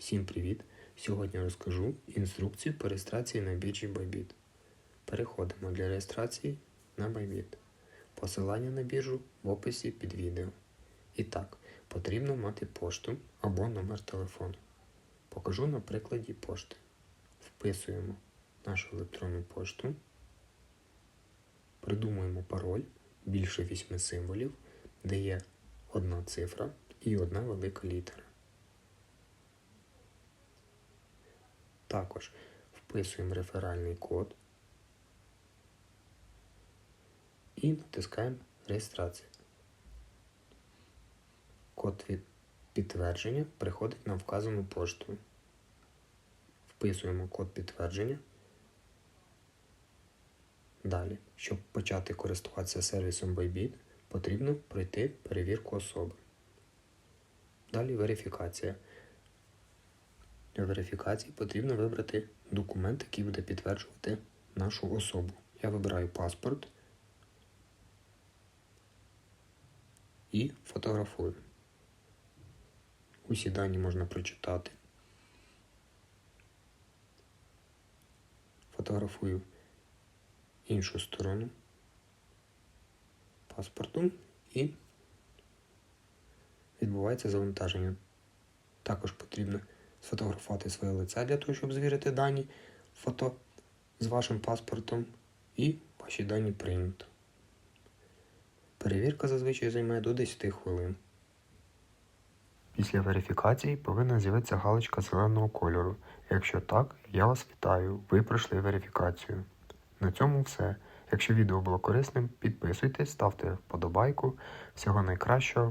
Всім привіт! Сьогодні розкажу інструкцію по реєстрації на біржі Bybit. Переходимо для реєстрації на Bybit. Посилання на біржу в описі під відео. І так, потрібно мати пошту або номер телефону. Покажу на прикладі пошти. Вписуємо нашу електронну пошту. Придумуємо пароль більше 8 символів, де є одна цифра і одна велика літера. Також вписуємо реферальний код і натискаємо реєстрацію. Код від підтвердження приходить на вказану пошту. Вписуємо код підтвердження. Далі, щоб почати користуватися сервісом Bybit, потрібно пройти перевірку особи. Далі верифікація. Для верифікації потрібно вибрати документ, який буде підтверджувати нашу особу. Я вибираю паспорт і фотографую. Усі дані можна прочитати. Фотографую іншу сторону паспорту і відбувається завантаження. Також потрібно сфотографувати своє лице для того, щоб звірити дані фото з вашим паспортом і ваші дані прийнято. Перевірка зазвичай займає до 10 хвилин. Після верифікації повинна з'явитися галочка зеленого кольору. Якщо так, я вас вітаю, ви пройшли верифікацію. На цьому все. Якщо відео було корисним, підписуйтесь, ставте вподобайку. Всього найкращого.